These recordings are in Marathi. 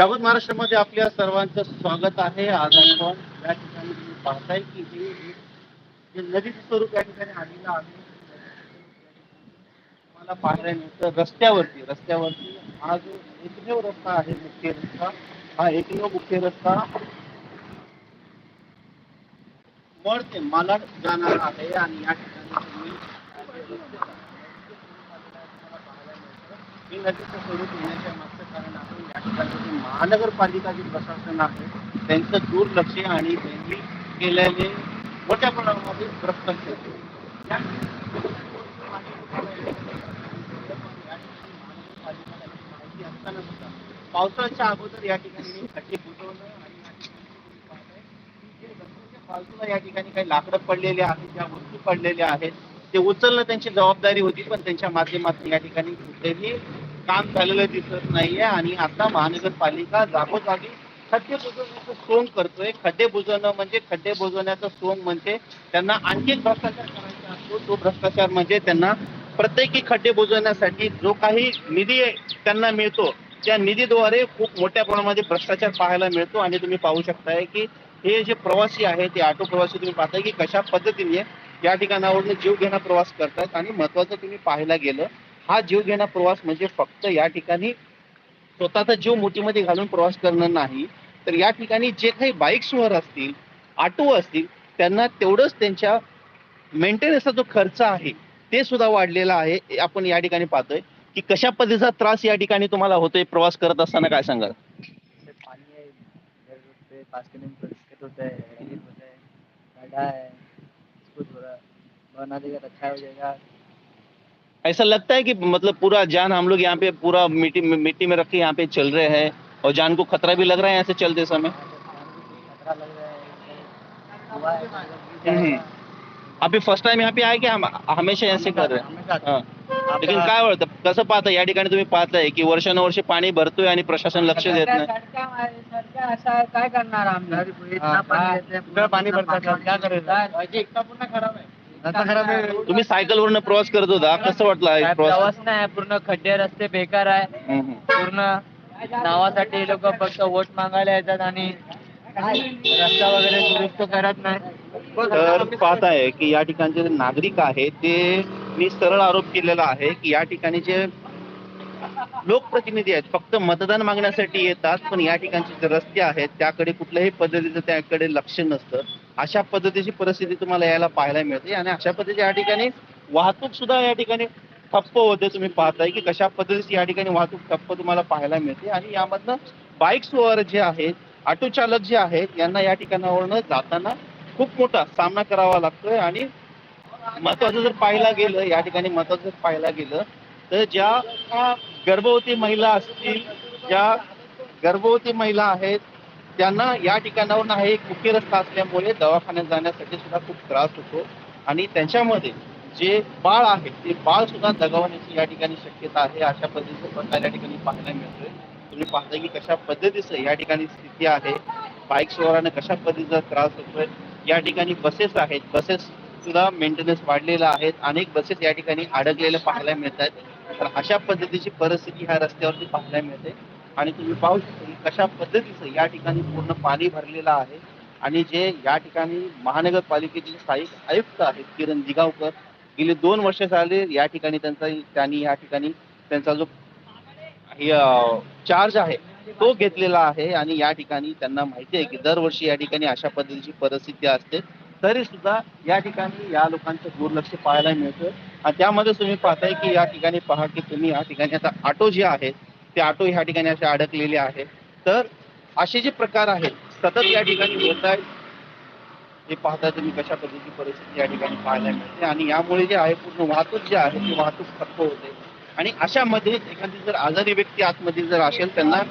जागृत महाराष्ट्रामध्ये आपल्या सर्वांचं स्वागत आहे. आज आपण या ठिकाणी तुम्ही पाहताय की हे जे नदीचं स्वरूप या ठिकाणी आलेलं आहे मला पाहायला मिळतं रस्त्यावरती. रस्त्यावरती हा जो एकमेव रस्ता आहे मुख्य रस्ता. हा एकमेव मुख्य रस्ता वर ते मालाड जाणार आहे आणि या ठिकाणी तुम्ही ही नदीचं स्वरूप येण्याच्या कारण आहे या ठिकाणी महानगरपालिका जे प्रशासन आहे त्यांचं दुर्लक्ष आणि त्यांनी केलेले मोठ्या प्रमाणामध्ये भ्रष्टाचार. असताना सुद्धा पावसाळ्याच्या अगोदर या ठिकाणी खड्डे बुजवणं आणि बाजूला या ठिकाणी काही लाकडं पडलेले आहेत ज्या वस्तू पडलेल्या आहेत ते उचलणं त्यांची जबाबदारी होती पण त्यांच्या माध्यमातून या ठिकाणी कुठेही काम झालेलं दिसत नाहीये आणि आता महानगरपालिका जागोजागी खड्डे बुजवण्याचं सोंग करतोय. खड्डे बुजवणं म्हणजे खड्डे बुजवण्याचं सोंग म्हणजे त्यांना आणखी भ्रष्टाचार करायचा असतो. तो भ्रष्टाचार म्हणजे त्यांना प्रत्येकी खड्डे बुजवण्यासाठी जो काही निधी त्यांना मिळतो त्या निधीद्वारे खूप मोठ्या प्रमाणामध्ये भ्रष्टाचार पाहायला मिळतो. आणि तुम्ही पाहू शकताय की हे जे प्रवासी आहेत ते ऑटो प्रवासी तुम्ही पाहताय की कशा पद्धतीने या ठिकाणावरून जीव घेणा प्रवास करतात आणि महत्वाचं तुम्ही पाहायला गेलं हा जीव घेणा प्रवास म्हणजे फक्त या ठिकाणी स्वतःचा जीव मोठीमध्ये घालून प्रवास करणं नाही. तर या ठिकाणी जे काही बाईक्सवर असतील ऑटो असतील त्यांना तेवढंच त्यांच्या मेंटेनन्सचा जो खर्च आहे ते सुद्धा वाढलेला आहे. आपण या ठिकाणी पाहतोय की कशा पद्धतीचा त्रास या ठिकाणी तुम्हाला होतोय प्रवास करत असताना काय सांगाल? जैसे पानी ऐसा लगता है कि मतलब पूरा जान हम लोग यहाँ पे पूरा मिट्टी मिट्टी में रख के यहाँ पे चल रहे हैं और जान को खतरा भी लग रहा है यहाँ से चलते समय? हम्म। अभी फ़र्स्ट टाइम यहाँ पे आए की हम हमेशा ऐसे कर रहे हैं। हा. लेकिन काय वाटतं कसं पाहता या ठिकाणी तुम्ही पाहताय की वर्षानुवर्षे पाणी भरतोय आणि प्रशासन लक्ष देत नाही? काय करणार हैं, इतना पाणी भरतात आहे तुम्ही सायकलवरनं प्रवास करत होता. कसं वाटलं हा प्रवास? प्रवास नाही पूर्ण खड्डे रस्ते बेकार आहे. हम्म, हम्म. पूर्ण नावासाठी लोक फक्त वोट मागायला येतात आणि रस्ता वगैरे दुरुस्त करत नाही. तर पाहताय की या ठिकाणचे जे नागरिक आहेत ते मी सरळ आरोप केलेला आहे की या ठिकाणी जे लोकप्रतिनिधी आहेत फक्त मतदान मागण्यासाठी येतात पण या ठिकाणचे जे रस्ते आहेत त्याकडे कुठल्याही पद्धतीचं त्याकडे लक्ष नसतं. अशा पद्धतीची परिस्थिती तुम्हाला यायला पाहायला मिळते. आणि अशा पद्धतीची या ठिकाणी वाहतूक सुद्धा या ठिकाणी ठप्प होते तुम्ही पाहताय की कशा पद्धतीची या ठिकाणी वाहतूक ठप्प तुम्हाला पाहायला मिळते. आणि यामधनं बाईक बाईक्सवर जे आहेत ऑटो चालक जे आहेत यांना या ठिकाणावरनं जाताना खूप मोठा सामना करावा लागतोय. आणि महत्वाचं जर पाहायला गेलं या ठिकाणी महत्वाचं जर पाहायला गेलं तर ज्या गर्भवती महिला असतील ज्या गर्भवती महिला आहेत त्यांना या ठिकाणावरून हा एक मुख्य रस्ता असल्यामुळे दवाखान्यात जाण्यासाठी सुद्धा खूप त्रास होतो. आणि त्यांच्यामध्ये जे बाळ आहे ते बाळ सुद्धा दगावण्याची या ठिकाणी शक्यता आहे. अशा पद्धतीचं प्रकार या ठिकाणी पाहायला मिळतोय. तुम्ही पाहता की कशा पद्धतीचं या ठिकाणी स्थिती आहे. बाईक स्वारानं कशा पद्धतीचा त्रास होतोय. या ठिकाणी बसेस आहेत. बसेस सुद्धा मेंटेनन्स वाढलेला आहेत. अनेक बसेस या ठिकाणी अडकलेल्या पाहायला मिळत आहेत तर अशा पद्धतीची परिस्थिती ह्या रस्त्यावरती पाहायला मिळते. आणि तुम्ही पाहू शकता कशा पद्धतीचं या ठिकाणी पूर्ण पाणी भरलेलं आहे. आणि जे या ठिकाणी महानगरपालिकेचे स्थायिक आयुक्त आहेत किरण दिगावकर गेले दोन वर्ष झाले या ठिकाणी त्यांचा त्यांनी या ठिकाणी त्यांचा जो चार्ज आहे तो घेतलेला आहे. आणि या ठिकाणी त्यांना माहिती आहे की दरवर्षी या ठिकाणी अशा पद्धतीची परिस्थिती असते. तरी सुद्धा या ठिकाणी या लोकांचं दुर्लक्ष पाहायला मिळतं. आणि त्यामध्ये तुम्ही पाहताय की या ठिकाणी पहा की तुम्ही या ठिकाणी आता ऑटो जे आहेत ते ऑटो ह्या ठिकाणी असे अडकलेले आहेत. तर असे जे प्रकार आहेत सतत या ठिकाणी होत आहेत. हे पाहता तुम्ही कशा पद्धतीची परिस्थिती या ठिकाणी पाहायला मिळते आणि यामुळे जे आहे पूर्ण वाहतूक जे आहे ती वाहतूक ठप्प होते. आणि अशामध्ये एखादी जर आजारी व्यक्ती आतमध्ये जर असेल त्यांना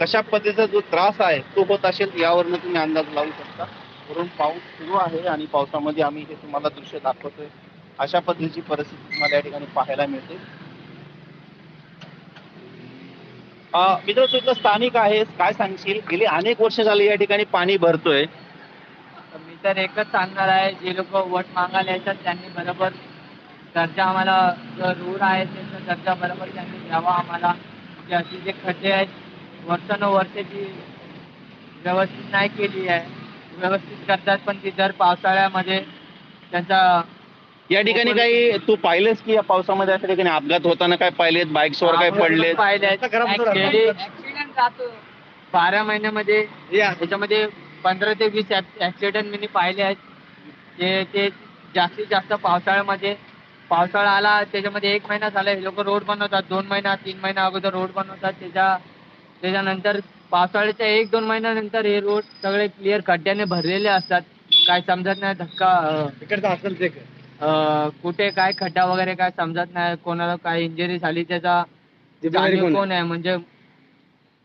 कशा पद्धतीचा जो त्रास आहे तो होत असेल यावरनं तुम्ही अंदाज लावू शकता. वरून पाऊस सुरू आहे आणि पावसामध्ये आम्ही हे तुम्हाला दृश्य दाखवतोय. अशा पद्धतीची परिस्थिती तुम्हाला या ठिकाणी पाहायला मिळते अं, मित्र तू इथलं स्थानिक आहेस. काय सांगशील? गेली अनेक वर्ष झाली या ठिकाणी पाणी भरतोय. मी तर एकच सांगणार आहे जे लोक वोट मागायला येतात त्यांनी बरोबर दर्जा आम्हाला जो रूळ आहे त्याचा दर्जा बरोबर त्यांनी द्यावा आम्हाला. म्हणजे जे असे जे खड्डे आहेत वर्षानुवर्षाची व्यवस्थित नाही केली आहे. व्यवस्थित करतात पण ती दर पावसाळ्यामध्ये त्यांचा या ठिकाणी काही तू पाहिलेस की या पावसामध्ये अशा ठिकाणी अपघात होताना काय पाहिलेत? बाईक्सवर काय पडले बारा महिन्यामध्ये त्याच्यामध्ये पंधरा ते वीस ऍक्सिडेंट मी पाहिले आहेत. ते ते जास्तीत जास्त पावसाळ्यामध्ये पावसाळा आला त्याच्यामध्ये एक महिना झाला हे लोक रोड बनवतात. दोन महिना तीन महिना अगोदर रोड बनवतात. त्याच्या त्याच्यानंतर पावसाळ्याच्या एक दोन महिन्यानंतर हे रोड सगळे क्लिअर खड्ड्याने भरलेले असतात. काय समजत नाही धक्का अं, कुठे काय खड्डा वगैरे काय समजत नाही कोणाला काय इंजुरी झाली त्याचा जाणीव कोण आहे. म्हणजे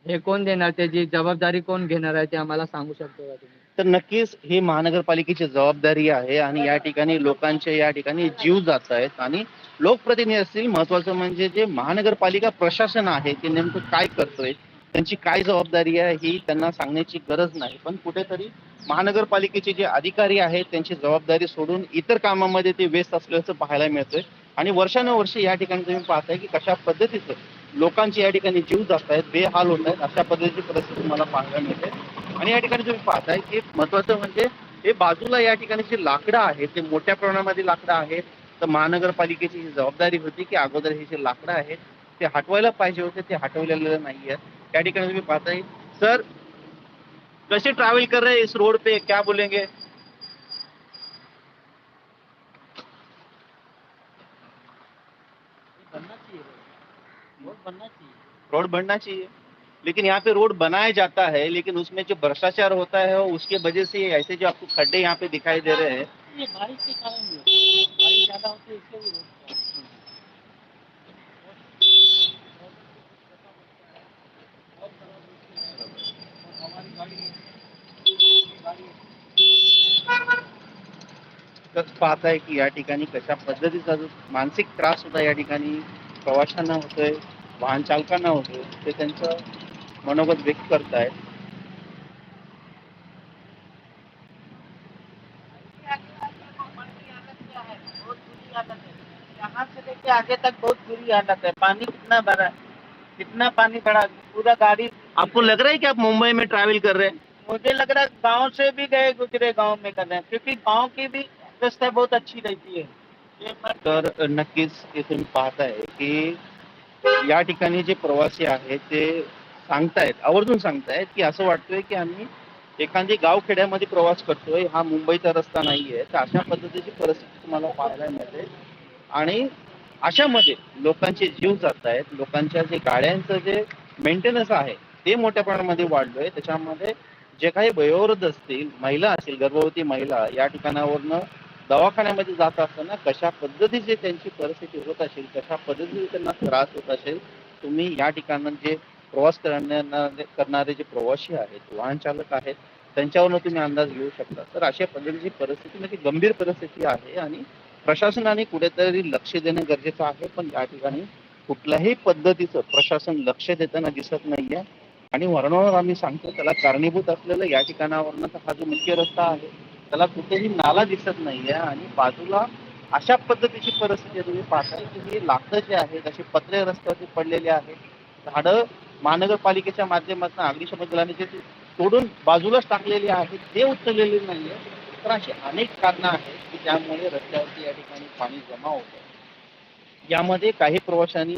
हे कोण देणार? त्याची जबाबदारी कोण घेणार आहे ते आम्हाला सांगू शकतो का तुम्ही? तर नक्कीच ही महानगरपालिकेची जबाबदारी आहे आणि या ठिकाणी लोकांचे या ठिकाणी जीव जात आहेत आणि लोकप्रतिनिधी असतील. महत्वाचं म्हणजे जे महानगरपालिका प्रशासन आहे ते नेमकं काय करतोय? त्यांची काय जबाबदारी आहे ही त्यांना सांगण्याची गरज नाही. पण कुठेतरी महानगरपालिकेचे जे अधिकारी आहेत त्यांची जबाबदारी सोडून इतर कामामध्ये ते व्यस्त असल्याचं पाहायला मिळतंय. आणि वर्षानुवर्ष या ठिकाणी तुम्ही पाहताय की कशा पद्धतीचं लोकांचे या ठिकाणी जीव जात आहेत बेहाल होत आहेत अशा पद्धतीची परिस्थिती मला पाहायला मिळते. आणि या ठिकाणी तुम्ही पाहताय की महत्वाचं म्हणजे हे बाजूला या ठिकाणी जे लाकडं आहेत ते मोठ्या प्रमाणामध्ये लाकडं आहेत तर महानगरपालिकेची ही जबाबदारी होती की अगोदर हे जे लाकडं आहेत ते हटवायला पाहिजे होते ते हटवलेलं नाही आहेत त्या ठिकाणी तुम्ही पाहताय सर कैसे ट्रैवल कर रहे हैं इस रोड पे क्या बोलेंगे? बनना चाहिए रोड बनना चाहिए। रोड बनना चाहिए। लेकिन यहाँ पे रोड बनाया जाता है लेकिन उसमें जो भ्रष्टाचार होता है उसके वजह से ऐसे जो आपको खड्डे यहाँ पे दिखाई दे रहे हैं। ये बारिश के कारण ही है। बारिश ज़्यादा होती है इसलिए भी रोड खराब होता है। और हमारी गाड़ी गाड़ी तर पाहताय की या ठिकाणी कशा पद्धतीचा जो मानसिक त्रास सुद्धा या ठिकाणी, प्रवाशांना होतोय, वाहन चालकांना होतोय, ते त्यांचं मनोगत व्यक्त करतायत. यहाँ से लेके आगे तक बहुत बुरी हालत है। पानी कितना भरा कितना पानी भरा पूरा गाड़ी आपको लग रहा है कि आप मुंबई में ट्रैवल कर रहे हैं? मुझे लग रहा है गांव से भी गए गुजरे गांव में कर रहे हैं क्योंकि गांव की भी व्यवस्था बहुत अच्छी रहती है। तर नक्कीच ते तुम्ही पाहताय की या ठिकाणी जे प्रवासी आहेत ते सांगतायत आवर्जून सांगतायत की असं वाटतंय की आम्ही एखादी गावखेड्यामध्ये प्रवास करतोय हा मुंबईचा रस्ता नाहीये तर अशा पद्धतीची परिस्थिती तुम्हाला पाहायला मिळते. आणि अशामध्ये लोकांचे जीव जात आहेत लोकांच्या जे गाड्यांचं जे मेंटेनन्स आहे ते मोठ्या प्रमाणामध्ये वाढलोय. त्याच्यामध्ये जे काही वयोवृद्ध असतील महिला असतील गर्भवती महिला या ठिकाणावरनं दवाखान्यामध्ये जात असताना कशा पद्धतीची त्यांची परिस्थिती होत असेल कशा पद्धतीने त्यांना त्रास होत असेल तुम्ही या ठिकाणं जे प्रवास करणारे करणारे जे प्रवासी आहेत वाहन चालक आहेत त्यांच्यावरनं तुम्ही अंदाज घेऊ शकता. तर अशा पद्धतीची परिस्थिती म्हणजे गंभीर परिस्थिती आहे आणि प्रशासनाने कुठेतरी लक्ष देणं गरजेचं आहे. पण या ठिकाणी कुठल्याही पद्धतीचं प्रशासन लक्ष देताना दिसत नाहीये. आणि वारंवार आम्ही सांगतो त्याला कारणीभूत असलेलं या ठिकाणावरनं हा जो मुख्य रस्ता आहे त्याला कुठेही नाला दिसत नाहीये आणि बाजूला अशा पद्धतीची परिस्थिती तुम्ही पाहताय की हे लाकडं जे आहेत असे पत्रे रस्त्यावरती पडलेले आहेत. झाडं महानगरपालिकेच्या माध्यमातून अग्निशमन दलाने जे तोडून बाजूलाच टाकलेली आहेत ते उचललेले नाहीये. तर अशी अनेक कारणं आहेत की ज्यामुळे रस्त्यावरती या ठिकाणी पाणी जमा होतं. यामध्ये काही प्रवाशांनी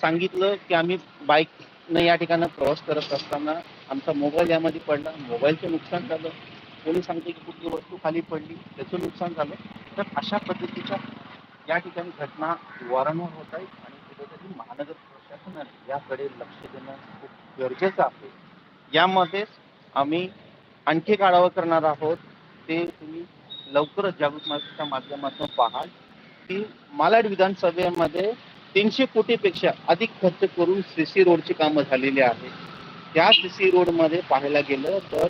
सांगितलं की आम्ही बाईक न या ठिकाणी प्रवास करत असताना आमचा मोबाईल यामध्ये पडला. मोबाईलचं नुकसान झालं. कोणी सांगते की कुठली वस्तू खाली पडली त्याचं नुकसान झालं. तर अशा पद्धतीच्या या ठिकाणी घटना वारंवार होत आहेत आणि कुठेतरी महानगर प्रशासनाने याकडे लक्ष देणं खूप गरजेचं आहे. यामध्ये आम्ही आणखी एक आढावा करणार आहोत. ते तुम्ही लवकरच जागृत माध्यमातून पाहाल की मालाड विधानसभेमध्ये तीनशे कोटीपेक्षा अधिक खर्च करून सी सी रोडची कामं झालेली आहेत. त्या सीसी रोडमध्ये पाहायला गेलं तर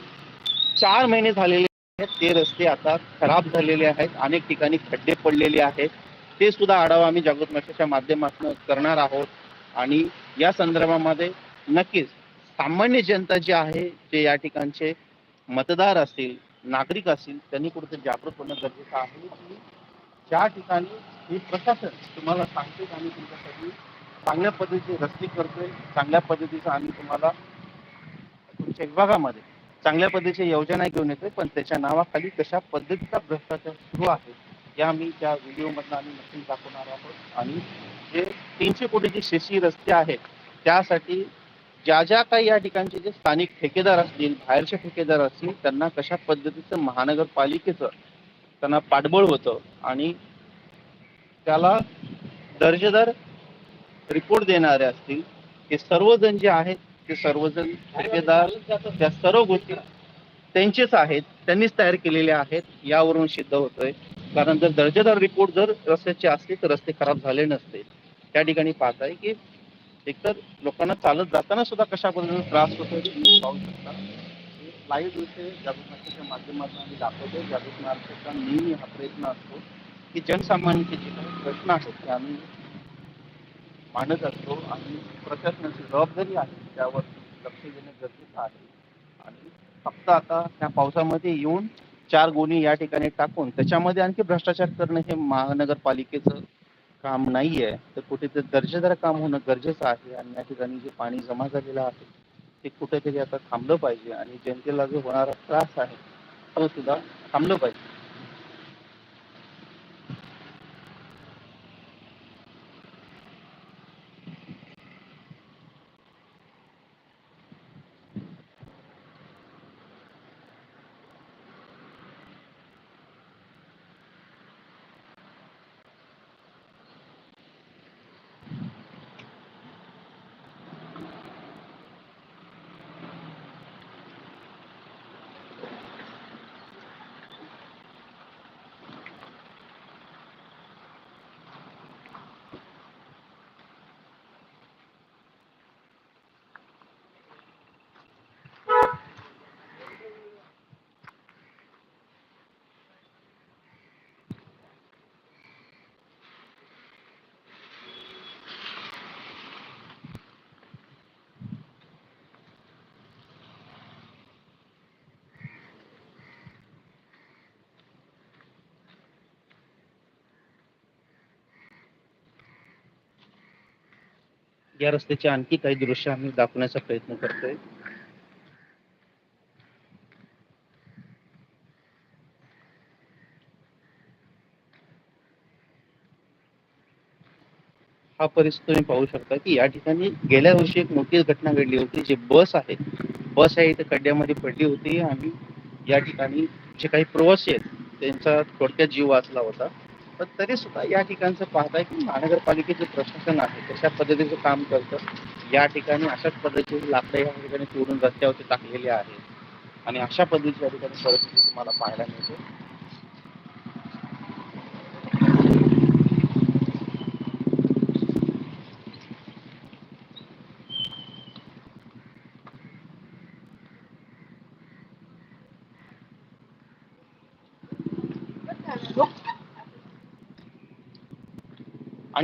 चार महिने झालेले आहेत. ते रस्ते आता खराब झालेले आहेत. अनेक ठिकाणी खड्डे पडलेले आहेत. ते सुद्धा आढावा आम्ही जागृत माहितीच्या माध्यमातून करणार आहोत. आणि या संदर्भामध्ये नक्कीच सामान्य जनता जी आहे जे या ठिकाणचे मतदार असतील नागरिक असतील त्यांनी कुठेतरी जागृत होणं गरजेचं आहे की ज्या ठिकाणी हे प्रशासन तुम्हाला सांगते आणि तुमच्यासाठी. चांगल्या पद्धतीचे रस्ते करतोय. चांगल्या पद्धतीचं आम्ही तुम्हाला तुमच्या विभागामध्ये चांगल्या पद्धतीच्या योजना घेऊन येतोय पण त्याच्या नावाखाली कशा पद्धतीचा भ्रष्टाचार सुरू आहे या मी त्या व्हिडिओमधनं आम्ही नक्की दाखवणार आहोत. आणि जे तीनशे कोटीची शेशी रस्ते आहेत त्यासाठी ज्या ज्या काही या ठिकाणचे जे स्थानिक ठेकेदार असतील बाहेरचे ठेकेदार असतील त्यांना कशा पद्धतीचं महानगरपालिकेचं त्यांना पाठबळ होतं आणि त्याला दर्जेदार रिपोर्ट देणारे असतील. हे सर्वजण जे आहेत ते सर्वजण ठेकेदार त्या सर्व गोष्टी त्यांचेच आहेत त्यांनीच तयार केलेल्या आहेत यावरून सिद्ध होतोय. कारण जर दर्जेदार रिपोर्ट जर रस्त्याचे असतील तर रस्ते खराब झाले नसते. त्या ठिकाणी पाहताय की एकतर लोकांना चालत जाताना सुद्धा कशा पद्धतीने त्रास होतो तुम्ही पाहू शकता. लाईव्ह विषय जागृत माध्यमातून आम्ही दाखवतो जागृत मार्गाचा नेहमी हा प्रयत्न असतो. की जनसामान्यांचे जे काही प्रश्न आहेत ते आम्ही मांडत असतो आणि प्रशासनाची जबाबदारी आहे त्यावर लक्ष देणं गरजेचं आहे. आणि फक्त आता त्या पावसामध्ये येऊन चार गोणी या ठिकाणी टाकून त्याच्यामध्ये आणखी भ्रष्टाचार करणं हे महानगरपालिकेचं काम नाही आहे तर कुठेतरी दर्जेदार काम होणं गरजेचं आहे आणि या ठिकाणी जे पाणी जमा झालेलं आहे ते कुठेतरी आता थांबलं पाहिजे आणि जनतेला जो होणारा त्रास आहे तो सुद्धा थांबलं पाहिजे. या रस्त्याचे आणखी काही दृश्य आम्ही दाखवण्याचा प्रयत्न करतोय. हा परिस्थिती तुम्ही पाहू शकता की या ठिकाणी गेल्या वर्षी एक मोठी घटना घडली होती जी बस आहे. बस आहे इथे खड्ड्यामध्ये पडली होती आणि या ठिकाणी जे काही प्रवासी आहेत त्यांचा थोडक्यात जीव वाचला होता. पण तरी सुद्धा या ठिकाणचं पाहताय की महानगरपालिकेचे प्रशासन आहे कशा पद्धतीचं काम करतं या ठिकाणी अशाच पद्धतीचे लाकडं या ठिकाणी तोडून रस्त्यावरती टाकलेले आहेत. आणि अशा पद्धतीच्या ठिकाणी परिस्थिती तुम्हाला पाहायला मिळते.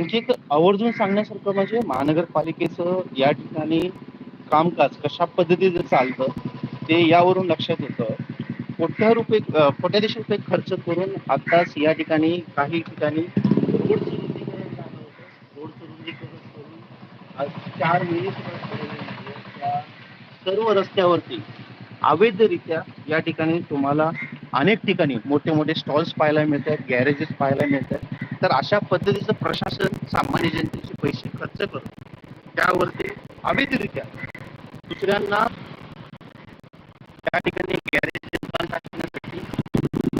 आणखी एक आवर्जून सांगण्यासारखं म्हणजे महानगरपालिकेचं या ठिकाणी कामकाज कशा पद्धतीचं चालतं ते यावरून लक्षात येतं. कोट्या रुपये कोट्याधीश रुपये खर्च करून आताच या ठिकाणी काही ठिकाणी रोड रोड करून चार महिने सर्व रस्त्यावरती अवैधरित्या या ठिकाणी तुम्हाला अनेक ठिकाणी मोठे मोठे स्टॉल्स पाहायला मिळतात गॅरेजेस पाहायला मिळतात. तर अशा पद्धतीचं प्रशासन सामान्य जनतेचे पैसे खर्च करतो त्यावरती अवैधरित्या दुसऱ्यांना त्या ठिकाणी गॅरेजेस बांधण्यासाठी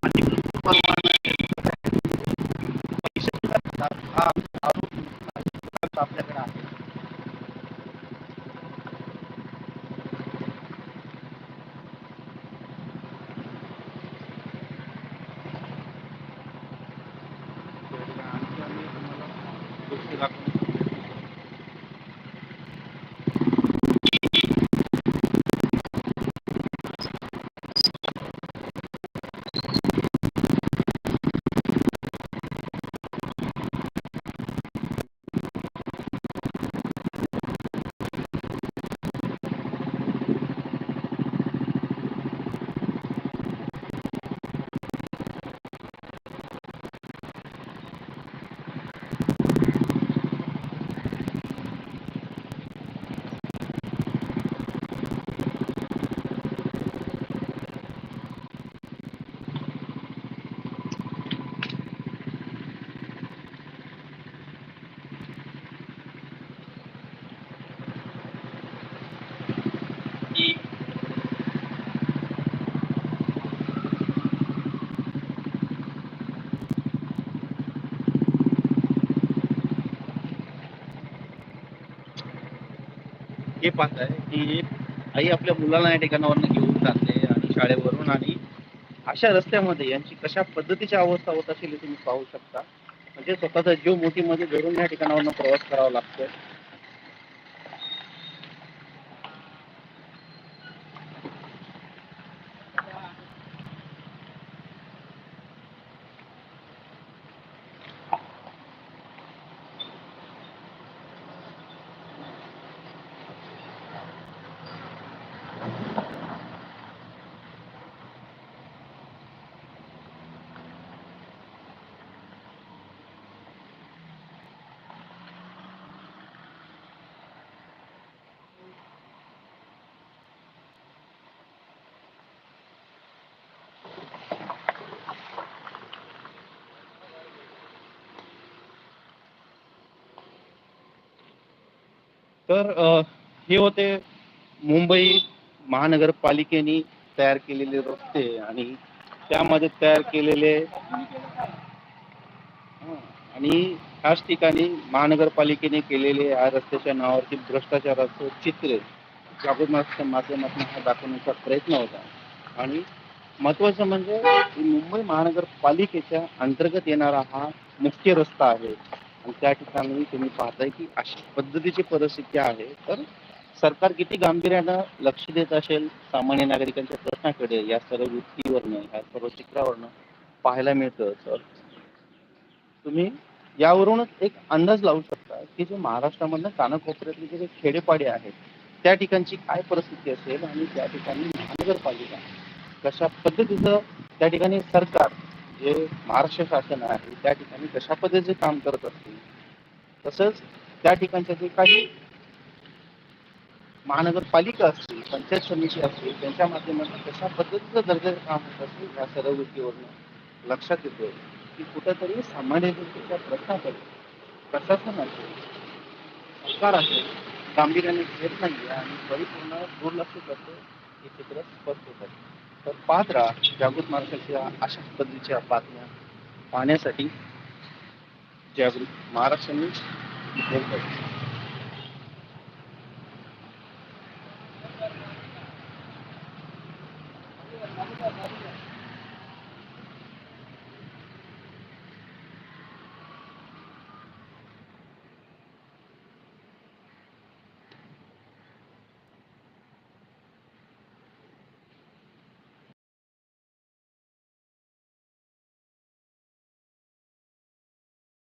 अधिकृत परवाना पैसे सुद्धा घेतात. हा आरोप आपल्याकडे आहे आणखी आम्ही तुम्हाला गोष्टी हे पाहत आहे की आई आपल्या मुलाला या ठिकाणावरनं घेऊन जाते आणि शाळेवरून आणि अशा रस्त्यामध्ये यांची कशा पद्धतीची अवस्था होत असेल हे तुम्ही पाहू शकता. म्हणजे स्वतःचा जीव मोठीमध्ये धरून या ठिकाणावरनं प्रवास करावा लागतोय. तर हे होते मुंबई महानगरपालिकेने तयार केलेले रस्ते आणि त्यामध्ये तयार केलेले आणि ह्याच ठिकाणी महानगरपालिकेने केलेले या रस्त्याच्या नावावरती भ्रष्टाचाराचं चित्र जागृत माध्यमातून हा दाखवण्याचा प्रयत्न होता. आणि महत्वाचं म्हणजे मुंबई महानगरपालिकेच्या अंतर्गत येणारा हा मुख्य रस्ता आहे. आणि त्या ठिकाणी तुम्ही पाहताय की अशा पद्धतीची परिस्थिती आहे. तर सरकार किती गांभीर्यानं लक्ष देत असेल? सामान्य नागरिकांच्या प्रश्नाकडे या सर्व वृत्तीवरनं या सर्व चित्रावरनं पाहायला मिळतं. तर तुम्ही यावरूनच एक अंदाज लावू शकता की जे महाराष्ट्रामधनं कानाकोपऱ्यातले जे खेडेपाडे आहेत त्या ठिकाणची काय परिस्थिती असेल आणि त्या ठिकाणी महानगरपालिका कशा पद्धतीचं त्या ठिकाणी सरकार जे महाराष्ट्र शासन आहे त्या ठिकाणी कशा पद्धतीचे काम करत असते तसंच त्या ठिकाणच्या जे काही महानगरपालिका असतील पंचायत समिती असतील त्यांच्या माध्यमातून कशा पद्धतीचं दर्जाचं काम होत असेल या सर्व गोष्टीवरून लक्षात येतं की कुठेतरी सामान्य जनतेच्या प्रश्नाकडे प्रशासन असेल सरकार असेल गांभीर्याने घेत नाही आणि परिपूर्ण दुर्लक्ष करतो हे चित्र स्पष्ट होत आहे. तर पाहत राहा जागृत महाराष्ट्राच्या अशा पद्धतीच्या बातम्या पाहण्यासाठी जागृत महाराष्ट्र न्यूज